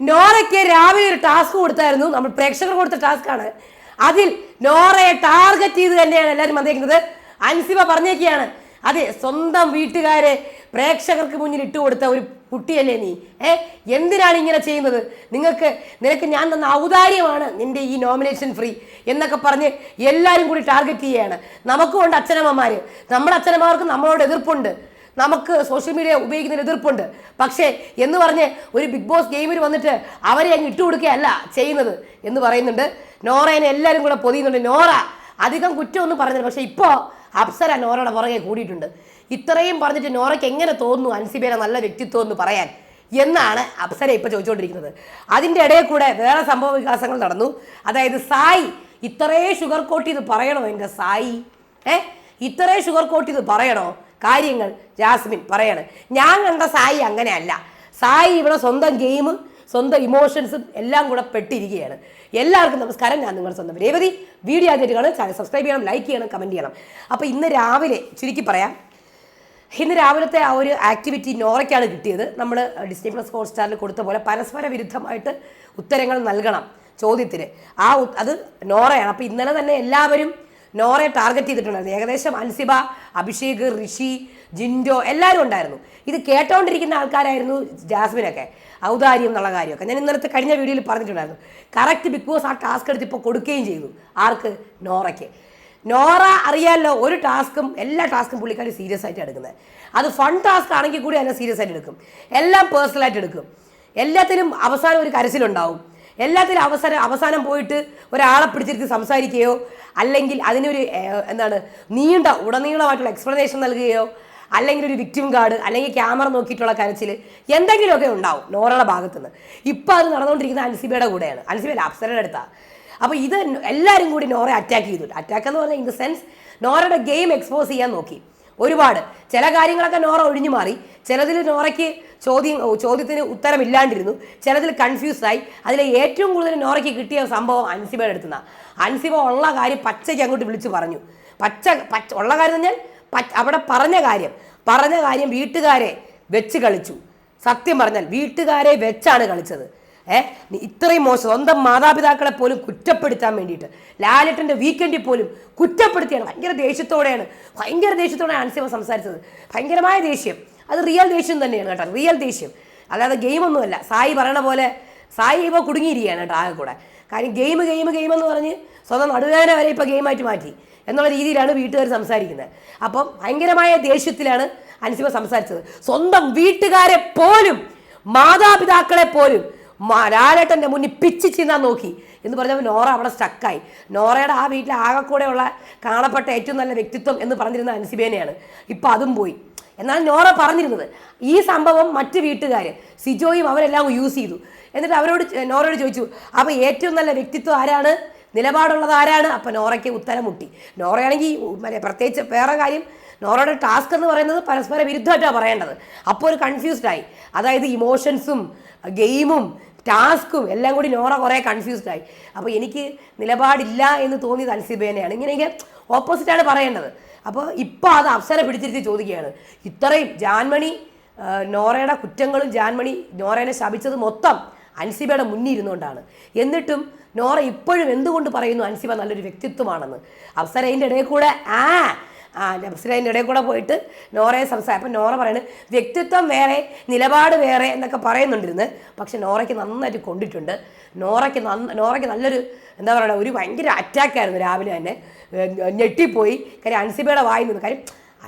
നോറയ്ക്ക് രാവിലെ ഒരു ടാസ്ക് കൊടുത്തായിരുന്നു. നമ്മൾ പ്രേക്ഷകർ കൊടുത്ത ടാസ്ക്കാണ് അതിൽ നോറയെ ടാർഗറ്റ് ചെയ്ത് തന്നെയാണ് എല്ലാവരും വന്നേക്കുന്നത് അൻസിബ പറഞ്ഞേക്കുകയാണ് അതെ സ്വന്തം വീട്ടുകാരെ പ്രേക്ഷകർക്ക് മുന്നിൽ ഇട്ട് കൊടുത്ത ഒരു കുട്ടിയല്ലേ നീ? ഏ എന്തിനാണ് ഇങ്ങനെ ചെയ്യുന്നത്? നിങ്ങൾക്ക് നിനക്ക് ഞാൻ തന്ന ഔദാര്യമാണ് നിന്റെ ഈ നോമിനേഷൻ ഫ്രീ എന്നൊക്കെ പറഞ്ഞ് എല്ലാവരും കൂടി ടാർഗറ്റ് ചെയ്യുകയാണ്. നമുക്കും ഉണ്ട് അച്ഛനമ്മമാർ നമ്മുടെ അച്ഛനമ്മമാർക്ക് നമ്മളോട് എതിർപ്പുണ്ട്. നമുക്ക് സോഷ്യൽ മീഡിയ ഉപയോഗിക്കുന്നതിന് എതിർപ്പുണ്ട്. പക്ഷേ എന്ന് പറഞ്ഞ് ഒരു ബിഗ് ബോസ് ഗെയിമിൽ വന്നിട്ട് അവരെ അങ്ങ് ഇട്ടുകൊടുക്കുകയല്ല ചെയ്യുന്നത് എന്ന് പറയുന്നുണ്ട്. നോറേനെ എല്ലാവരും കൂടെ പൊതിയുന്നുണ്ട്. നോറ അധികം കുറ്റമൊന്നും പറഞ്ഞില്ല. പക്ഷേ ഇപ്പോൾ അപ്സര നോറയുടെ പുറകെ കൂടിയിട്ടുണ്ട്. ഇത്രയും പറഞ്ഞിട്ട് നോറയ്ക്ക് എങ്ങനെ തോന്നുന്നു അൻസിബേനെ നല്ല വ്യക്തിത്വം എന്ന് പറയാൻ? എന്നാണ് അപ്സര ഇപ്പോൾ ചോദിച്ചുകൊണ്ടിരിക്കുന്നത്. അതിന്റെ ഇടയിൽ കൂടെ വേറെ സംഭവ വികാസങ്ങൾ നടന്നു. അതായത് സായി ഇത്രേ ഷുഗർ കോട്ട് ഇത് പറയണോ എന്റെ സായി? ഏ? ഇത്രേ ഷുഗർ കോട്ട് ഇത് പറയണോ? കാര്യങ്ങൾ ജാസ്മിൻ പറയാണ്. ഞാൻ കണ്ട സായി അങ്ങനെയല്ല. സായി ഇവിടെ സ്വന്തം ഗെയിം സ്വന്തം ഇമോഷൻസും എല്ലാം കൂടെ പെട്ടിരിക്കുകയാണ്. എല്ലാവർക്കും നമസ്കാരം. ഞാൻ നിങ്ങളുടെ സ്വന്തം രേവതി. വീഡിയോ ആദ്യമായിട്ട് കാണാൻ ചാനൽ സബ്സ്ക്രൈബ് ചെയ്യണം ലൈക്ക് ചെയ്യണം കമന്റ് ചെയ്യണം. അപ്പോൾ ഇന്ന് രാവിലെ ചുരുക്കി പറയാം. ഇന്ന് രാവിലത്തെ ആ ഒരു ആക്ടിവിറ്റി നോറയ്ക്കാണ് കിട്ടിയത്. നമ്മൾ ഡിസ്നി പ്ലസ് ഹോട്ട്സ്റ്റാറിൽ കൊടുത്ത പോലെ പരസ്പര വിരുദ്ധമായിട്ട് ഉത്തരങ്ങൾ നൽകണം ചോദ്യത്തിന്. ആ അത് നോറയാണ്. അപ്പോൾ ഇന്നലെ തന്നെ എല്ലാവരും നോറയെ ടാർഗറ്റ് ചെയ്തിട്ടുണ്ടായിരുന്നു. ഏകദേശം അൻസിബ അഭിഷേക് ഋഷി ജിൻഡോ എല്ലാവരും ഉണ്ടായിരുന്നു. ഇത് കേട്ടോണ്ടിരിക്കുന്ന ആൾക്കാരായിരുന്നു ജാസ്മിനൊക്കെ. ഔദാര്യം എന്നുള്ള കാര്യമൊക്കെ. ഞാൻ ഇന്നലത്തെ കഴിഞ്ഞ വീഡിയോയിൽ പറഞ്ഞിട്ടുണ്ടായിരുന്നു. കറക്റ്റ് ബിഗ് ബോസ് ആ ടാസ്ക് എടുത്ത് ഇപ്പോൾ കൊടുക്കുകയും ചെയ്തു. ആർക്ക്? നോറയ്ക്ക്. നോറ അറിയാമല്ലോ ഒരു ടാസ്ക്കും എല്ലാ ടാസ്ക്കും പുള്ളിക്കാരി സീരിയസ് ആയിട്ട് എടുക്കുന്നത്. അത് ഫൺ ടാസ്ക് ആണെങ്കിൽ കൂടി അതിനെ സീരിയസ് ആയിട്ട് എടുക്കും. എല്ലാം പേഴ്സണലായിട്ട് എടുക്കും. എല്ലാത്തിനും അവസാനം ഒരു കരച്ചിലുണ്ടാവും. എല്ലാത്തിനും അവസരം അവസാനം പോയിട്ട് ഒരാളെ പിടിച്ചിരുത്തി സംസാരിക്കുകയോ അല്ലെങ്കിൽ അതിനൊരു എന്താണ് നീണ്ട ഉടനീളമായിട്ടുള്ള എക്സ്പ്ലനേഷൻ നൽകുകയോ അല്ലെങ്കിൽ ഒരു വിക്ടിം കാർഡ് അല്ലെങ്കിൽ ക്യാമറ നോക്കിയിട്ടുള്ള കരച്ചിൽ എന്തെങ്കിലുമൊക്കെ ഉണ്ടാവും നോറയുടെ ഭാഗത്തുനിന്ന്. ഇപ്പോൾ അത് നടന്നുകൊണ്ടിരിക്കുന്ന അൻസിബയുടെ കൂടെയാണ്. അൻസിബ അപ്സരയുടെ അടുത്താണ് അപ്പോൾ ഇത് എല്ലാവരും കൂടി നോറെ അറ്റാക്ക് ചെയ്തു. അറ്റാക്ക് എന്ന് പറഞ്ഞാൽ ഇൻ ദ സെൻസ് നോറയുടെ ഗെയിം എക്സ്പോസ് ചെയ്യാൻ നോക്കി. ഒരുപാട്. ചില കാര്യങ്ങളൊക്കെ നോറ ഒഴിഞ്ഞു മാറി. ചിലതിൽ നോറയ്ക്ക് ചോദ്യം ചോദ്യത്തിന് ഉത്തരമില്ലാണ്ടിരുന്നു. ചിലതിൽ കൺഫ്യൂസായി അതിൽ ഏറ്റവും കൂടുതൽ നോറയ്ക്ക് കിട്ടിയ സംഭവം അൻസിബയുടെ അടുത്തുനിന്നാണ് അൻസിബ ഉള്ള കാര്യം പച്ചയ്ക്ക് അങ്ങോട്ട് വിളിച്ചു പറഞ്ഞു. പച്ച പച്ച ഉള്ള കാര്യം എന്ന് പറഞ്ഞാൽ അവിടെ പറഞ്ഞ കാര്യം. പറഞ്ഞ കാര്യം വീട്ടുകാരെ വെച്ച് കളിച്ചു. സത്യം പറഞ്ഞാൽ വീട്ടുകാരെ വെച്ചാണ് കളിച്ചത്. ഏ? നീ ഇത്രയും മോശം സ്വന്തം മാതാപിതാക്കളെ പോലും കുറ്റപ്പെടുത്താൻ വേണ്ടിയിട്ട് ലാലട്ടന്റെ വീക്കെൻഡിൽ പോലും കുറ്റപ്പെടുത്തിയാണ്. ഭയങ്കര ദേഷ്യത്തോടെയാണ് ഭയങ്കര ദേഷ്യത്തോടെയാണ് അൻസിമ സംസാരിച്ചത്. ഭയങ്കരമായ ദേഷ്യം. അത് റിയൽ ദേഷ്യം തന്നെയാണ് കേട്ടോ റിയൽ ദേഷ്യം. അല്ലാതെ ഗെയിമൊന്നുമല്ല സായി പറയണ പോലെ സായി ഇപ്പോൾ കുടുങ്ങിയിരിക്കുകയാണ് കേട്ടോ ആകെ കൂടെ. കാര്യം ഗെയിം ഗെയിം ഗെയിം എന്ന് പറഞ്ഞ് സ്വന്തം നടുവേദന വരെ ഇപ്പോൾ ഗെയിമായിട്ട് മാറ്റി എന്നുള്ള രീതിയിലാണ് വീട്ടുകാർ സംസാരിക്കുന്നത്. അപ്പം ഭയങ്കരമായ ദേഷ്യത്തിലാണ് അൻസിമ സംസാരിച്ചത്. സ്വന്തം വീട്ടുകാരെ പോലും മാതാപിതാക്കളെ പോലും ലാലേട്ടന്റെ മുന്നിൽ പിച്ച് ചിന്നാൻ നോക്കി. എന്ന് പറഞ്ഞപ്പോൾ നോറ അവിടെ സ്റ്റക്കായി നോറയുടെ ആ വീട്ടിൽ ആകെക്കൂടെയുള്ള കാണപ്പെട്ട ഏറ്റവും നല്ല വ്യക്തിത്വം എന്ന് പറഞ്ഞിരുന്ന അൻസിബേനയാണ്. ഇപ്പം അതും പോയി. എന്നാൽ നോറ പറഞ്ഞിരുന്നത് ഈ സംഭവം മറ്റ് വീട്ടുകാർ സിജോയും അവരെല്ലാം യൂസ് ചെയ്തു. എന്നിട്ട് അവരോട് നോറയോട് ചോദിച്ചു അപ്പോൾ ഏറ്റവും നല്ല വ്യക്തിത്വം ആരാണ്? നിലപാടുള്ളത് ആരാണ്? അപ്പം നോറയ്ക്ക് ഉത്തരം മുട്ടി നോറയാണെങ്കിൽ പ്രത്യേകിച്ച് വേറെ കാര്യം നോറയുടെ ടാസ്ക് എന്ന് പറയുന്നത് പരസ്പര വിരുദ്ധമായിട്ടാണ് പറയേണ്ടത്. അപ്പോൾ ഒരു കൺഫ്യൂസ്ഡ് ആയി. അതായത് ഇമോഷൻസും ഗെയിമും ടാസ്കും എല്ലാം കൂടി നോറ കുറേ കൺഫ്യൂസ്ഡ് ആയി. അപ്പോൾ എനിക്ക് നിലപാടില്ല എന്ന് തോന്നിയത് അൽസിബേനയാണ്. ഇങ്ങനെയൊക്കെ ഓപ്പോസിറ്റാണ് പറയേണ്ടത്. അപ്പോൾ ഇപ്പോൾ അത് അപ്സര പിടിച്ചിരുത്തി ചോദിക്കുകയാണ്. ഇത്രയും ജാൻമണി നോറയുടെ കുറ്റങ്ങളും ജാൻമണി നോറേനെ ശപിച്ചത് മൊത്തം അൻസിബയുടെ മുന്നിൽ ഇരുന്നുകൊണ്ടാണ്. എന്നിട്ടും നോറ ഇപ്പോഴും എന്തുകൊണ്ട് പറയുന്നു അൻസിബ നല്ലൊരു വ്യക്തിത്വമാണെന്ന്. അപ്സര അതിന്റെ ഇടയിൽ കൂടെ. ആ ആ നബ്സിൽ അതിന്റെ ഇടയിൽ കൂടെ പോയിട്ട് നോറയെ സംസാരം അപ്പം നോറ പറയുന്നത് വ്യക്തിത്വം വേറെ നിലപാട് വേറെ എന്നൊക്കെ പറയുന്നുണ്ടിരുന്ന്. പക്ഷെ നോറയ്ക്ക് നന്നായിട്ട് കൊണ്ടിട്ടുണ്ട്. നോറയ്ക്ക് നന്ന നോറയ്ക്ക് നല്ലൊരു എന്താ പറയുക ഒരു ഭയങ്കര അറ്റാക്കായിരുന്നു രാവിലെ തന്നെ. ഞെട്ടിപ്പോയി. കാര്യം അൻസിബയുടെ വായി നിന്ന് കാര്യം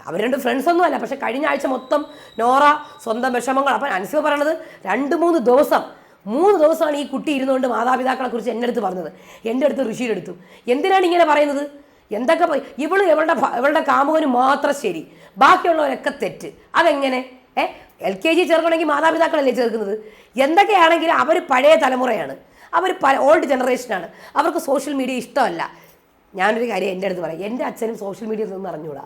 അവർ രണ്ട് ഫ്രണ്ട്സൊന്നും അല്ല. പക്ഷെ കഴിഞ്ഞ ആഴ്ച മൊത്തം നോറ സ്വന്തം വിഷമങ്ങൾ അപ്പം അൻസിബ പറയണത് രണ്ട് മൂന്ന് ദിവസം മൂന്ന് ദിവസമാണ് ഈ കുട്ടി ഇരുന്നുകൊണ്ട് മാതാപിതാക്കളെ കുറിച്ച് എന്റെ അടുത്ത് പറഞ്ഞത്. എന്റെ അടുത്ത് ഋഷിയുടെ അടുത്തു. എന്തിനാണ് ഇങ്ങനെ പറയുന്നത്? എന്തൊക്കെ ഇവൾ ഇവളുടെ ഇവളുടെ കാമുകന് മാത്രം ശരി. ബാക്കിയുള്ളവരൊക്കെ തെറ്റ്. അതെങ്ങനെ? ഏ? എൽ കെ ജി ചേർക്കണമെങ്കിൽ മാതാപിതാക്കളല്ലേ ചേർക്കുന്നത്? എന്തൊക്കെയാണെങ്കിലും അവർ പഴയ തലമുറയാണ്. അവർ പല ഓൾഡ് ജനറേഷനാണ് അവർക്ക് സോഷ്യൽ മീഡിയ ഇഷ്ടമല്ല. ഞാനൊരു കാര്യം എന്റെ അടുത്ത് പറയാം. എന്റെ അച്ഛനും സോഷ്യൽ മീഡിയ നിന്ന് അറിഞ്ഞൂടാ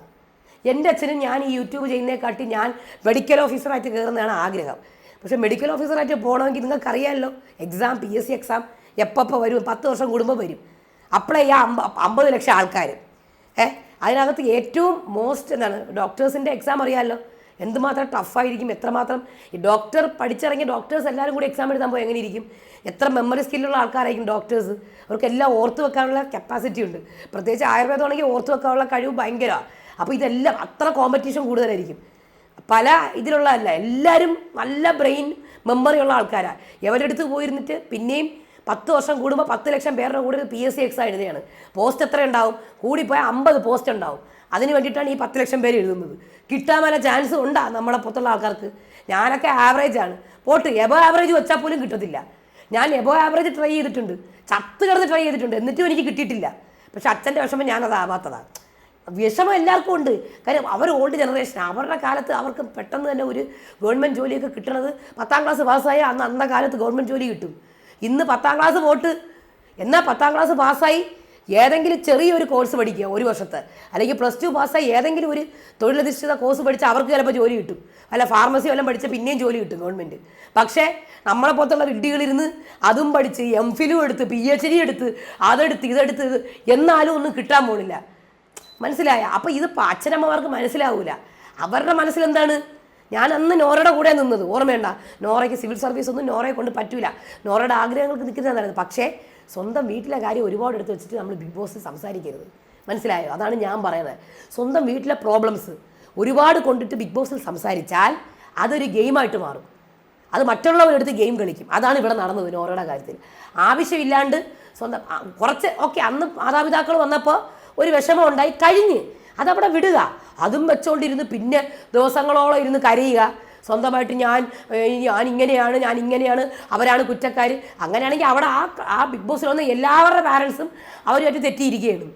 എന്റെ അച്ഛനും ഞാൻ ഈ യൂട്യൂബ് ചെയ്യുന്നതിനെക്കാട്ടി ഞാൻ മെഡിക്കൽ ഓഫീസറായിട്ട് കയറുന്നതാണ് ആഗ്രഹം. പക്ഷേ മെഡിക്കൽ ഓഫീസറായിട്ട് പോകണമെങ്കിൽ നിങ്ങൾക്കറിയാമല്ലോ. Exam P S C exam എപ്പോൾ വരും? പത്ത് വർഷം കൂടുമ്പോൾ വരും. അപ്ലൈ അമ്പ അമ്പത് ലക്ഷം ആൾക്കാർ ഏ അതിനകത്ത് ഏറ്റവും മോസ്റ്റ് എന്താണ്? ഡോക്ടേഴ്സിന്റെ എക്സാം അറിയാമല്ലോ എന്തുമാത്രം ടഫായിരിക്കും എത്രമാത്രം ഈ ഡോക്ടർ പഠിച്ചിറങ്ങിയ ഡോക്ടേഴ്സ് എല്ലാവരും കൂടി എക്സാം എഴുതാൻ പോയി എങ്ങനെയിരിക്കും? എത്ര മെമ്മറി സ്കില്ലുള്ള ആൾക്കാരായിരിക്കും ഡോക്ടേഴ്സ് അവർക്കെല്ലാം ഓർത്ത് വെക്കാനുള്ള കപ്പാസിറ്റി ഉണ്ട്. പ്രത്യേകിച്ച് ആയുർവേദം ആണെങ്കിൽ ഓർത്ത് വെക്കാനുള്ള കഴിവ് ഭയങ്കരമാണ് അപ്പോൾ ഇതെല്ലാം അത്ര കോമ്പറ്റീഷൻ കൂടുതലായിരിക്കും. പല ഇതിലുള്ളതല്ല എല്ലാവരും നല്ല ബ്രെയിൻ മെമ്മറി ഉള്ള ആൾക്കാരാണ് എവരുടെ അടുത്ത് പോയിരുന്നിട്ട് പിന്നെയും പത്ത് വർഷം കൂടുമ്പോൾ പത്ത് ലക്ഷം പേരുടെ കൂടെ പി എസ് സി എക്സാം എഴുതുകയാണ്. പോസ്റ്റ് എത്ര ഉണ്ടാവും? കൂടിപ്പോയാൽ അമ്പത് പോസ്റ്റ് ഉണ്ടാവും. അതിന് വേണ്ടിയിട്ടാണ് ഈ പത്ത് ലക്ഷം പേര് എഴുതുന്നത്. കിട്ടാൻ വല്ല ചാൻസ് ഉണ്ടാ നമ്മളെ പുറത്തുള്ള ആൾക്കാർക്ക്? ഞാനൊക്കെ ആവറേജാണ് പോട്ട് എബോ ആവറേജ് വെച്ചാൽ പോലും കിട്ടത്തില്ല. ഞാൻ എബോ ആവറേജ് ട്രൈ ചെയ്തിട്ടുണ്ട്. ചത്ത് കിടന്ന് ട്രൈ ചെയ്തിട്ടുണ്ട്. എന്നിട്ടും എനിക്ക് കിട്ടിയിട്ടില്ല. പക്ഷെ അച്ഛന്റെ വിഷമം ഞാനതാവാത്തതാണ് വിഷമം എല്ലാവർക്കും ഉണ്ട്. കാര്യം അവർ ഓൾഡ് ജനറേഷൻ അവരുടെ കാലത്ത് അവർക്ക് പെട്ടെന്ന് തന്നെ ഒരു ഗവൺമെന്റ് ജോലിയൊക്കെ കിട്ടണത് പത്താം ക്ലാസ് പാസ്സായ അന്ന് അന്ന കാലത്ത് ഗവൺമെന്റ് ജോലി കിട്ടും. ഇന്ന് പത്താം ക്ലാസ് പോട്ട് എന്നാൽ പത്താം ക്ലാസ് പാസ്സായി ഏതെങ്കിലും ചെറിയൊരു കോഴ്സ് പഠിക്കുക ഒരു വർഷത്തെ. അല്ലെങ്കിൽ പ്ലസ് ടു പാസ്സായി ഏതെങ്കിലും ഒരു തൊഴിലധിഷ്ഠിത കോഴ്സ് പഠിച്ചാൽ അവർക്ക് ചിലപ്പോൾ ജോലി കിട്ടും. അല്ല ഫാർമസി വല്ലതും പഠിച്ച പിന്നെയും ജോലി കിട്ടും ഗവൺമെന്റ് പക്ഷേ നമ്മളെ പോലത്തുള്ള വിഡ്ഢികളിരുന്ന് അതും പഠിച്ച് എം ഫിലും എടുത്ത് പി എച്ച് ഡി എടുത്ത് അതെടുത്ത് ഇതെടുത്ത് ഇത് എന്നാലും ഒന്നും കിട്ടാൻ പോണില്ല. മനസ്സിലായ? അപ്പോൾ ഇത് അച്ഛനമ്മമാർക്ക് മനസ്സിലാവൂല. അവരുടെ മനസ്സിൽ എന്താണ് ഞാൻ അന്ന് നോറയുടെ കൂടെ നിന്നത് ഓർമ്മയുണ്ട? നോറയ്ക്ക് സിവിൽ സർവീസ് ഒന്നും നോറയെ കൊണ്ട് പറ്റൂല. നോറയുടെ ആഗ്രഹങ്ങൾക്ക് നിൽക്കുന്നതാണ് പക്ഷേ സ്വന്തം വീട്ടിലെ കാര്യം ഒരുപാട് എടുത്ത് വെച്ചിട്ട് നമ്മൾ ബിഗ് ബോസ് സംസാരിക്കരുത്. മനസ്സിലായോ? അതാണ് ഞാൻ പറയുന്നത്. സ്വന്തം വീട്ടിലെ പ്രോബ്ലംസ് ഒരുപാട് കൊണ്ടിട്ട് ബിഗ് ബോസിൽ സംസാരിച്ചാൽ അതൊരു ഗെയിമായിട്ട് മാറും. അത് മറ്റുള്ളവരെടുത്ത് ഗെയിം കളിക്കും. അതാണ് ഇവിടെ നടന്നത് നോറയുടെ കാര്യത്തിൽ. ആവശ്യമില്ലാണ്ട് സ്വന്തം കുറച്ച് ഓക്കെ അന്ന് മാതാപിതാക്കൾ വന്നപ്പോൾ ഒരു വിഷമം ഉണ്ടായി കഴിഞ്ഞ് അതവിടെ വിടുക. അതും വെച്ചോണ്ടിരുന്ന് പിന്നെ ദിവസങ്ങളോളം ഇരുന്ന് കരയുക. സ്വന്തമായിട്ട് ഞാൻ ഞാൻ ഇങ്ങനെയാണ് ഞാൻ ഇങ്ങനെയാണ് അവരാണ് കുറ്റക്കാർ അങ്ങനെയാണെങ്കിൽ അവിടെ ആ ആ ബിഗ് ബോസിൽ വന്ന എല്ലാവരുടെ പാരൻസും അവരുമായിട്ട് തെറ്റിയിരിക്കുകയാണ്.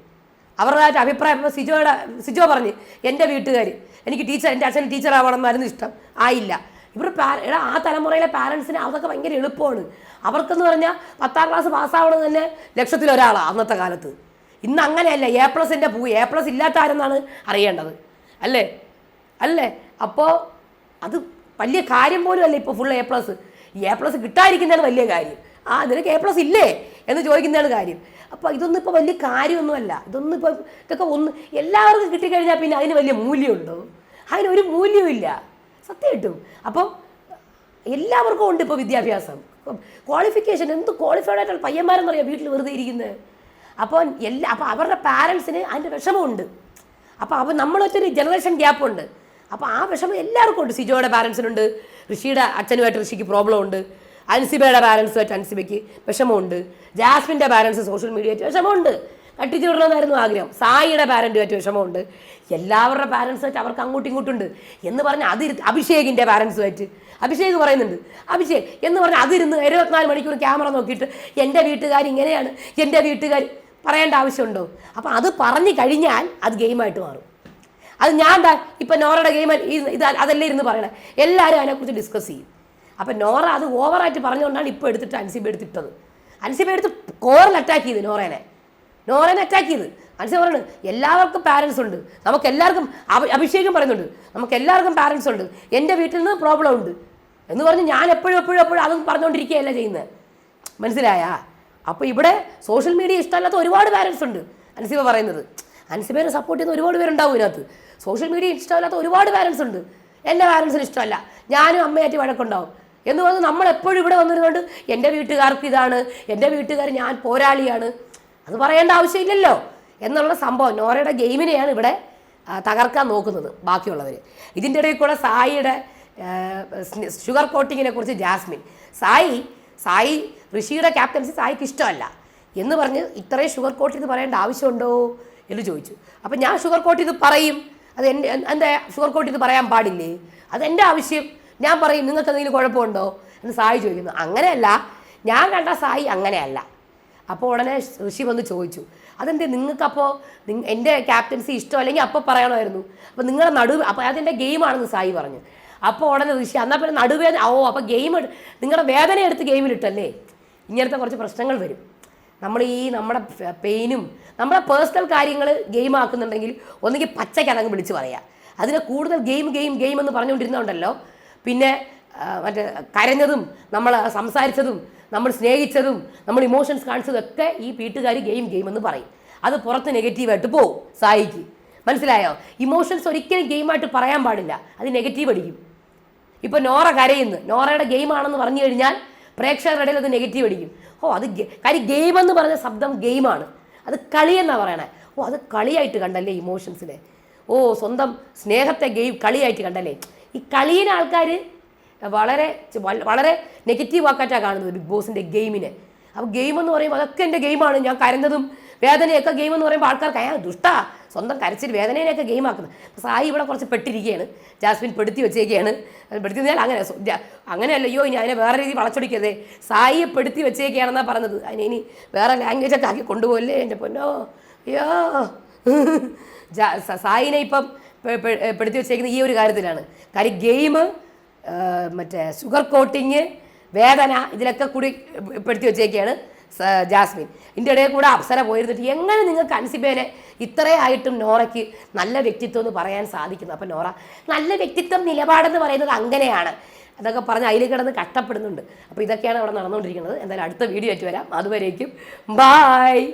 അവരുടേതായിട്ട് അഭിപ്രായം സിജോയുടെ സിജോ പറഞ്ഞ് എന്റെ വീട്ടുകാർ എനിക്ക് ടീച്ചർ എന്റെ അച്ഛൻ ടീച്ചർ ആവണമെന്നായിരുന്നു ഇഷ്ടം. ആയില്ല. ഇവർ പാ എടാ ആ തലമുറയിലെ പാരൻസിന് അതൊക്കെ ഭയങ്കര എളുപ്പമാണ്. അവർക്കെന്ന് പറഞ്ഞാൽ പത്താം ക്ലാസ് പാസ്സാവണം തന്നെ ലക്ഷത്തിലൊരാളാണ് അന്നത്തെ കാലത്ത്. ഇന്ന് അങ്ങനെയല്ല. എ പ്ലസിന്റെ പൂ എ പ്ലസ് ഇല്ലാത്ത ആരെന്നാണ് അറിയേണ്ടത്. അല്ലേ? അല്ലേ? അപ്പോൾ അത് വലിയ കാര്യം പോലും അല്ല ഇപ്പോൾ full A plus A plus കിട്ടാതിരിക്കുന്നതാണ് വലിയ കാര്യം. ആ നിനക്ക് എ പ്ലസ് ഇല്ലേ? എന്ന് ചോദിക്കുന്നതാണ് കാര്യം. അപ്പോൾ ഇതൊന്നും ഇപ്പോൾ വലിയ കാര്യമൊന്നുമല്ല. ഇതൊന്നും ഇപ്പോൾ ഇതൊക്കെ ഒന്ന് എല്ലാവർക്കും കിട്ടിക്കഴിഞ്ഞാൽ പിന്നെ അതിന് വലിയ മൂല്യമുണ്ടോ? അതിനൊരു മൂല്യമില്ല സത്യമായിട്ടും അപ്പോൾ എല്ലാവർക്കും ഉണ്ട് ഇപ്പോൾ വിദ്യാഭ്യാസം. ക്വാളിഫിക്കേഷൻ എന്ത് ക്വാളിഫൈഡ് ആയിട്ടുള്ള പയ്യന്മാരെന്ന് പറയാം വീട്ടിൽ വെറുതെ ഇരിക്കുന്നത് അപ്പോൾ എല്ലാ അപ്പോൾ അവരുടെ പാരൻസിന് അതിന്റെ വിഷമമുണ്ട്. അപ്പോൾ അപ്പോൾ നമ്മളൊറ്റൊരു ജനറേഷൻ ഗ്യാപ്പുണ്ട് അപ്പോൾ ആ വിഷമം എല്ലാവർക്കും ഉണ്ട്. സിജോയുടെ പാരൻസിനുണ്ട് ഋഷിയുടെ അച്ഛനുമായിട്ട് ഋഷിക്ക് പ്രോബ്ലം ഉണ്ട്. അൻസിബയുടെ പാരൻസുമായിട്ട് അൻസിബയ്ക്ക് വിഷമമുണ്ട്. ജാസ്മിന്റെ പാരൻസ് സോഷ്യൽ മീഡിയയായിട്ട് വിഷമമുണ്ട്. കട്ടിച്ചു വിടണമെന്നായിരുന്നു ആഗ്രഹം. സായിയുടെ പാരന്റുമായിട്ട് വിഷമമുണ്ട്. എല്ലാവരുടെ പാരൻസുമായിട്ട് അവർക്ക് അങ്ങോട്ടും ഇങ്ങോട്ടും ഉണ്ട് എന്ന് പറഞ്ഞാൽ അതിരുത്ത് അഭിഷേകിന്റെ പാരൻസുമായിട്ട് അഭിഷേക് പറയുന്നുണ്ട് അഭിഷേക് എന്ന് പറഞ്ഞാൽ അതിരുന്ന് ഇരുപത്തിനാല് മണിക്കൂർ ക്യാമറ നോക്കിയിട്ട് എന്റെ വീട്ടുകാർ ഇങ്ങനെയാണ്. എന്റെ വീട്ടുകാർ പറയേണ്ട ആവശ്യമുണ്ടോ? അപ്പോൾ അത് പറഞ്ഞു കഴിഞ്ഞാൽ അത് ഗെയിമായിട്ട് മാറും. അത് ഞാൻ എന്താ ഇപ്പം നോറയുടെ ഗെയിം ഇത് അതല്ലേ ഇരുന്ന് പറയണേ. എല്ലാവരും അതിനെക്കുറിച്ച് ഡിസ്കസ് ചെയ്യും. അപ്പം നോറ അത് ഓവറായിട്ട് പറഞ്ഞുകൊണ്ടാണ് ഇപ്പോൾ എടുത്തിട്ട് അൻസിബ എടുത്തിട്ടത്. അൻസിബ എടുത്ത് കോറൽ അറ്റാക്ക് ചെയ്ത് നോറേനെ. നോറേനെ അറ്റാക്ക് ചെയ്ത്. അൻസിബ പറയുന്നത് എല്ലാവർക്കും പാരൻസ് ഉണ്ട്. നമുക്ക് എല്ലാവർക്കും അഭിഷേകം പറയുന്നുണ്ട്. നമുക്ക് എല്ലാവർക്കും പാരൻസ് ഉണ്ട്. എന്റെ വീട്ടിൽ നിന്ന് പ്രോബ്ലം ഉണ്ട്. എന്ന് പറഞ്ഞ് ഞാൻ എപ്പോഴും എപ്പോഴും എപ്പോഴും അതും പറഞ്ഞുകൊണ്ടിരിക്കുകയല്ല ചെയ്യുന്നത് മനസ്സിലായാ? അപ്പോൾ ഇവിടെ സോഷ്യൽ മീഡിയ ഇഷ്ടമല്ലാത്ത ഒരുപാട് പാരൻസ് ഉണ്ട്. അൻസിബ പറയുന്നത്. അൻസിബേനെ സപ്പോർട്ട് ചെയ്യുന്ന ഒരുപാട് പേരുണ്ടാവും ഇതിനകത്ത്. സോഷ്യൽ മീഡിയ ഇഷ്ടമല്ലാത്ത ഒരുപാട് പാരൻസ് ഉണ്ട്. എന്റെ പാരൻസിന് ഇഷ്ടമല്ല. ഞാനും അമ്മയായിട്ട് വഴക്കുണ്ടാവും. എന്ന് പറഞ്ഞ് നമ്മൾ എപ്പോഴും ഇവിടെ വന്നിരുന്നുകൊണ്ട് എന്റെ വീട്ടുകാർക്ക് ഇതാണ് എന്റെ വീട്ടുകാർ ഞാൻ പോരാളിയാണ്. അത് പറയേണ്ട ആവശ്യമില്ലല്ലോ. എന്നുള്ള സംഭവം നോറയുടെ ഗെയിമിനെയാണ് ഇവിടെ തകർക്കാൻ നോക്കുന്നത് ബാക്കിയുള്ളവർ ഇതിന്റെ ഇടയിൽ കൂടെ സായിയുടെ ഷുഗർ കോട്ടിങ്ങിനെ കുറിച്ച് ജാസ്മിൻ. സായി സായി ഋഷിയുടെ ക്യാപ്റ്റൻസി സായിക്ക് ഇഷ്ടമല്ല. എന്ന് പറഞ്ഞ് ഇത്രയും ഷുഗർ കോട്ട് ഇത് പറയേണ്ട ആവശ്യമുണ്ടോ? എന്ന് ചോദിച്ചു. അപ്പം ഞാൻ ഷുഗർ കോട്ട് ഇത് പറയും. അത് എന്റെ എന്റെ ഷുഗർ കോട്ട് ഇത് പറയാൻ പാടില്ലേ? അതെന്റെ ആവശ്യം. ഞാൻ പറയും നിങ്ങൾക്ക് എന്തെങ്കിലും കുഴപ്പമുണ്ടോ? എന്ന് സായി ചോദിക്കുന്നു. അങ്ങനെയല്ല. ഞാൻ കണ്ട സായി അങ്ങനെയല്ല. അപ്പോൾ ഉടനെ ഋഷി വന്ന് ചോദിച്ചു. അതെന്തേ നിങ്ങൾക്കപ്പോൾ എന്റെ ക്യാപ്റ്റൻസി ഇഷ്ടം അല്ലെങ്കിൽ അപ്പോൾ പറയണമായിരുന്നു. അപ്പോൾ നിങ്ങളുടെ നടുവ് അപ്പോൾ അതെന്റെ ഗെയിമാണെന്ന് സായി പറഞ്ഞു. അപ്പോൾ ഉടനെ ഋഷി എന്നാൽ പിന്നെ നടുവേദന ഓ അപ്പോൾ ഗെയിം നിങ്ങളുടെ വേദന എടുത്ത് ഗെയിമിലിട്ടല്ലേ ഇങ്ങനത്തെ കുറച്ച് പ്രശ്നങ്ങൾ വരും. നമ്മൾ ഈ നമ്മുടെ പെയിനും നമ്മുടെ പേഴ്സണൽ കാര്യങ്ങൾ ഗെയിം ആക്കുന്നുണ്ടെങ്കിൽ ഒന്നെങ്കിൽ പച്ചയ്ക്ക് അതങ്ങ് വിളിച്ച് പറയാം. അതിനെ കൂടുതൽ ഗെയിം ഗെയിം ഗെയിം എന്ന് പറഞ്ഞുകൊണ്ടിരുന്നുണ്ടല്ലോ. പിന്നെ മറ്റേ കരഞ്ഞതും നമ്മൾ സംസാരിച്ചതും നമ്മൾ സ്നേഹിച്ചതും നമ്മൾ ഇമോഷൻസ് കാണിച്ചതും ഒക്കെ ഈ വീട്ടുകാർ ഗെയിം ഗെയിം എന്ന് പറയും. അത് പുറത്ത് നെഗറ്റീവായിട്ട് പോവും. സായിക്ക്. മനസ്സിലായോ? ഇമോഷൻസ് ഒരിക്കലും ഗെയിമായിട്ട് പറയാൻ പാടില്ല. അത് നെഗറ്റീവ് അടിക്കും. ഇപ്പൊ നോറ കരയുന്നു. നോറയുടെ ഗെയിം ആണെന്ന് പറഞ്ഞു കഴിഞ്ഞാൽ പ്രേക്ഷകരുടെ ഇടയിൽ അത് നെഗറ്റീവ് അടിക്കും. ഓ അത് കാര്യം ഗെയിം എന്ന് പറഞ്ഞ ശബ്ദം ഗെയിമാണ് അത് കളി എന്നാ പറയണേ? ഓ അത് കളിയായിട്ട് കണ്ടല്ലേ ഇമോഷൻസിനെ ഓ സ്വന്തം സ്നേഹത്തെ ഗെയിം കളിയായിട്ട് കണ്ടല്ലേ? ഈ കളിയിലെ ആൾക്കാർ വളരെ വളരെ നെഗറ്റീവ് ആക്കാറ്റാണ് കാണുന്നത് ബിഗ് ബോസിന്റെ ഗെയിമിനെ അപ്പോൾ ഗെയിം എന്ന് പറയുമ്പോൾ അതൊക്കെ എന്റെ ഗെയിമാണ് ഞാൻ കരഞ്ഞതും വേദനയൊക്കെ ഗെയിം എന്ന് പറയുമ്പോൾ ആൾക്കാർക്ക് അയാൾ ദുഷ്ടാ. സ്വന്തം കരച്ചിൽ വേദനേനെയൊക്കെ ഗെയിം ആക്കുന്നത് അപ്പോൾ സായി ഇവിടെ കുറച്ച് പെട്ടിരിക്കുകയാണ്. ജാസ്മിൻ പെടുത്തി വെച്ചേക്കുകയാണ് പെടുത്തി വെച്ചാൽ അങ്ങനെ അങ്ങനെയല്ല അയ്യോ ഇനി അതിനെ വേറെ രീതി വളച്ചൊടിക്കരുത്. സായിയെ പെടുത്തി വെച്ചേക്കുകയാണെന്നാണ് പറഞ്ഞത്. അതിനെ ഇനി വേറെ ലാംഗ്വേജൊക്കെ ആക്കി കൊണ്ടുപോകല്ലേ എന്റെ പൊന്നോ? അയ്യോ. സായിനെ ഇപ്പം പെടുത്തി വെച്ചേക്കുന്ന ഈ ഒരു കാര്യത്തിലാണ്. കാര്യം ഗെയിം മറ്റേ ഷുഗർ കോട്ടിങ് വേദന ഇതിലൊക്കെ കൂടി പെടുത്തി വെച്ചേക്കാണ്. സ- ജാസ്മിൻ. ഇതിന്റെ ഇടയിൽ കൂടെ അപ്സര പോയിരുന്നിട്ട് എങ്ങനെ നിങ്ങൾക്ക് അൻസിബേനെ ഇത്രയായിട്ടും നോറയ്ക്ക് നല്ല വ്യക്തിത്വം എന്ന് പറയാൻ സാധിക്കുന്നു? അപ്പം നോറ നല്ല വ്യക്തിത്വം നിലപാടെന്ന് പറയുന്നത് അങ്ങനെയാണ്. അതൊക്കെ പറഞ്ഞ് അതിൽ കിടന്ന് കഷ്ടപ്പെടുന്നുണ്ട്. അപ്പോൾ ഇതൊക്കെയാണ് അവിടെ നടന്നുകൊണ്ടിരിക്കുന്നത്. എന്തായാലും അടുത്ത വീഡിയോ ആയിട്ട് വരാം. അതുവരേക്കും ബായ്